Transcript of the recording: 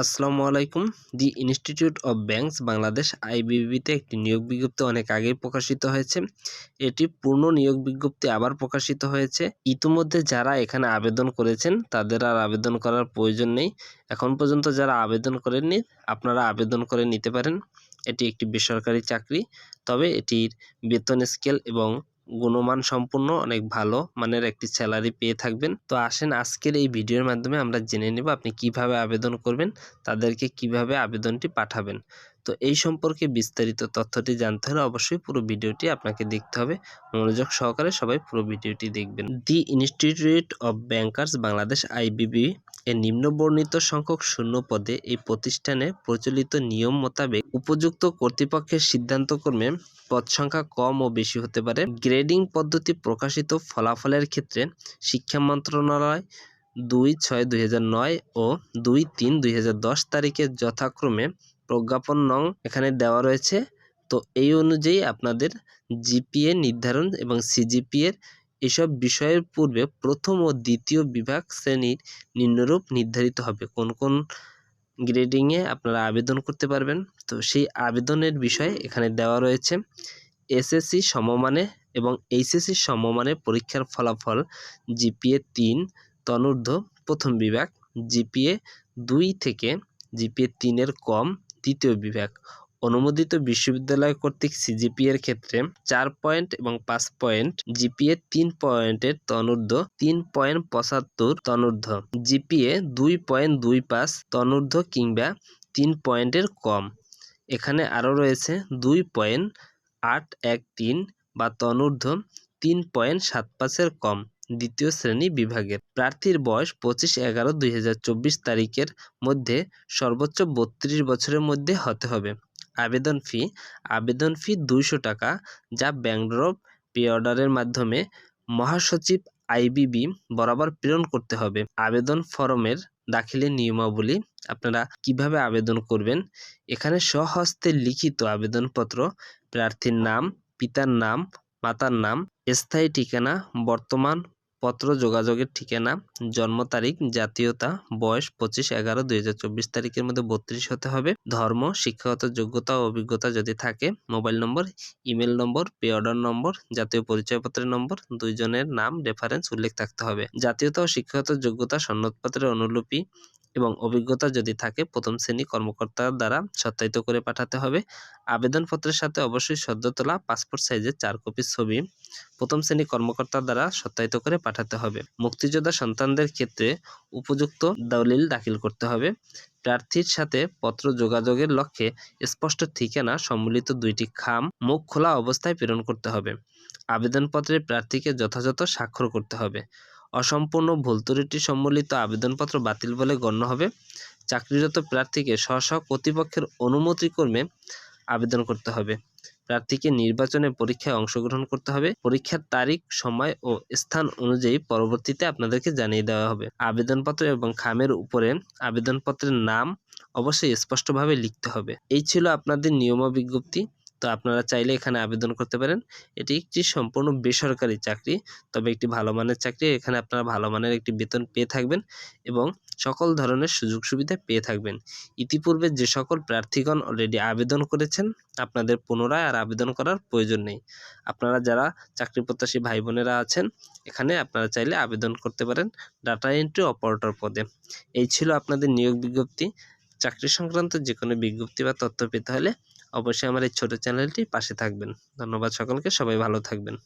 আসসালামু আলাইকুম। The institute of banks Bangladesh, আইবিবিতে একটি নিয়োগ বিজ্ঞপ্তি অনেক আগেই প্রকাশিত হয়েছে। এটি পূর্ণ নিয়োগ বিজ্ঞপ্তি আবার প্রকাশিত হয়েছে। ইতিমধ্যে যারা এখানে আবেদন করেছেন, তাদের আর আবেদন করার প্রয়োজন নেই। এখন পর্যন্ত যারা আবেদন করেননি, আপনারা আবেদন করে নিতে পারেন। এটি একটি বেসরকারি চাকরি, তবে এটির বেতন স্কেল এবং গুণমান সম্পূর্ণ, অনেক ভালো মানের একটি স্যালারি পেয়ে থাকবেন। তো আসেন, আজকের এই ভিডিওর মাধ্যমে আমরা জেনে নেব আপনি কীভাবে আবেদন করবেন, তাদেরকে কীভাবে আবেদনটি পাঠাবেন। তো এই সম্পর্কে বিস্তারিত তথ্যটি জানতে হলে অবশ্যই পুরো ভিডিওটি আপনাকে দেখতে হবে। মনোযোগ সহকারে সবাই পুরো ভিডিওটি দেখবেন। The institute of bankers, Bangladesh IBB এর নিম্নবর্ণিত সংখ্যক শূন্য পদে এই প্রতিষ্ঠানে প্রচলিত নিয়ম মোতাবেক উপযুক্ত কর্তৃপক্ষের সিদ্ধান্তক্রমে পদ সংখ্যা কম ও বেশি হতে পারে। গ্রেডিং পদ্ধতি প্রকাশিত ফলাফলের ক্ষেত্রে শিক্ষা মন্ত্রণালয় দুই ছয় দুই ও দুই তিন দুই তারিখে যথাক্রমে প্রজ্ঞাপন নং এখানে দেওয়া রয়েছে। তো এই অনুযায়ী আপনাদের জিপিএ নির্ধারণ এবং সিজিপিএর এসব বিষয়ের পূর্বে প্রথম ও দ্বিতীয় বিভাগ শ্রেণির নিম্নরূপ নির্ধারিত হবে। কোন কোন গ্রেডিংয়ে আপনারা আবেদন করতে পারবেন? তো সেই আবেদনের বিষয় এখানে দেওয়া রয়েছে। এসএসসি সমমানে এবং এইচএসসি সমমানে পরীক্ষার ফলাফল জিপিএ তিন, তনূর্ধ্ব প্রথম বিভাগ জিপিএ দুই থেকে জিপিএ তিনের কম দ্বিতীয় বিভাগ। অনুমোদিত বিশ্ববিদ্যালয় কর্তৃক সিজিপিএর ক্ষেত্রে চার পয়েন্ট এবং পাঁচ পয়েন্ট জিপিএ তিন পয়েন্টের তনূর্ধ্ব, তিন পয়েন্ট পঁচাত্তর তনূর্ধ্ব জিপিএ দুই পয়েন্ট দুই পাঁচ তনূর্ধ্ব কিংবা তিন পয়েন্টের কম। এখানে আরও রয়েছে দুই পয়েন্ট আট এক তিন বা তনূর্ধ্ব তিন পয়েন্ট সাত পাঁচের কম, দ্বিতীয় শ্রেণি বিভাগের। প্রার্থীর বয়স পঁচিশ এগারো দুই তারিখের মধ্যে সর্বোচ্চ বত্রিশ বছরের মধ্যে হতে হবে। আবেদন ফি আবেদন ফি দুইশো টাকা, যা ব্যাংক ড্রপ পে অর্ডারের মাধ্যমে মহাসচিব আইবিবি বরাবর প্রেরণ করতে হবে। আবেদন ফরমের দাখিলের নিয়মাবলী আপনারা কীভাবে আবেদন করবেন, এখানে স্বহস্তে লিখিত আবেদনপত্র, প্রার্থীর নাম, পিতার নাম, মাতার নাম, স্থায়ী ঠিকানা, বর্তমান পত্র যোগাযোগের ঠিকানা, জন্ম তারিখ, জাতীয়তা, বয়স পঁচিশ এগারো দুই হাজার চব্বিশ তারিখের মধ্যে বত্রিশ হতে হবে। ধর্ম, শিক্ষাগত যোগ্যতা ও অভিজ্ঞতা যদি থাকে, mobile number, email number pay order number, জাতীয় পরিচয়পত্রের নম্বর, দুইজনের নাম, রেফারেন্স উল্লেখ থাকতে হবে। জাতীয়তা ও শিক্ষাগত যোগ্যতা সনদপত্রের অনুলিপি এবং অভিজ্ঞতা যদি থাকে, প্রথম শ্রেণি কর্মকর্তার দ্বারা সত্যায়িত করে পাঠাতে হবে। আবেদনপত্রের সাথে অবশ্যই সদ্য তোলা পাসপোর্ট সাইজের চার কপি ছবি, প্রথম শ্রেণি কর্মকর্তার দ্বারা সত্যায়িত করে পাঠাতে হবে। মুক্তিযোদ্ধা সন্তানদের ক্ষেত্রে উপযুক্ত দলিল দাখিল করতে হবে। প্রার্থীর সাথে পত্র যোগাযোগের লক্ষ্যে স্পষ্ট ঠিকানা সম্মিলিত দুইটি খাম, মুখ খোলা অবস্থায় প্রেরণ করতে হবে। আবেদনপত্রে প্রার্থীকে যথাযথ স্বাক্ষর করতে হবে। অসম্পূর্ণ ভুল ত্রুটি সম্বলিত আবেদনপত্র বাতিল বলে গণ্য হবে। চাকরিরত প্রার্থীকে স্ব স্ব কর্তৃপক্ষের অনুমতিক্রমে আবেদন করতে হবে। প্রার্থীকে নির্বাচনে পরীক্ষায় অংশগ্রহণ করতে হবে। পরীক্ষার তারিখ, সময় ও স্থান অনুযায়ী পরবর্তীতে আপনাদেরকে জানিয়ে দেওয়া হবে। আবেদনপত্র এবং খামের উপরে আবেদনপত্রের নাম অবশ্যই স্পষ্টভাবে লিখতে হবে। এই ছিল আপনাদের নিয়ম বিজ্ঞপ্তি। তো আপনারা চাইলে এখানে আবেদন করতে পারেন। এটি একটি সম্পূর্ণ বেসরকারি চাকরি, তবে একটি ভালো মানের চাকরি। এখানে আপনারা ভালো মানের একটি বেতন পেয়ে থাকবেন এবং সকল ধরনের সুযোগ সুবিধা পেয়ে থাকবেন। ইতিপূর্বে যে সকল প্রার্থীগণ অলরেডি আবেদন করেছেন, আপনাদের পুনরায় আর আবেদন করার প্রয়োজন নেই। আপনারা যারা চাকরি প্রত্যাশী ভাই বোনেরা আছেন, এখানে আপনারা চাইলে আবেদন করতে পারেন ডাটা এন্ট্রি অপারেটর পদে। এই ছিল আপনাদের নিয়োগ বিজ্ঞপ্তি। চাকরি সংক্রান্ত যে কোনো বিজ্ঞপ্তি বা তথ্য পেতে হলে অবশ্যই আমার এই ছোটো চ্যানেলটি পাশে থাকবেন। ধন্যবাদ সকলকে সবাই ভালো থাকবেন।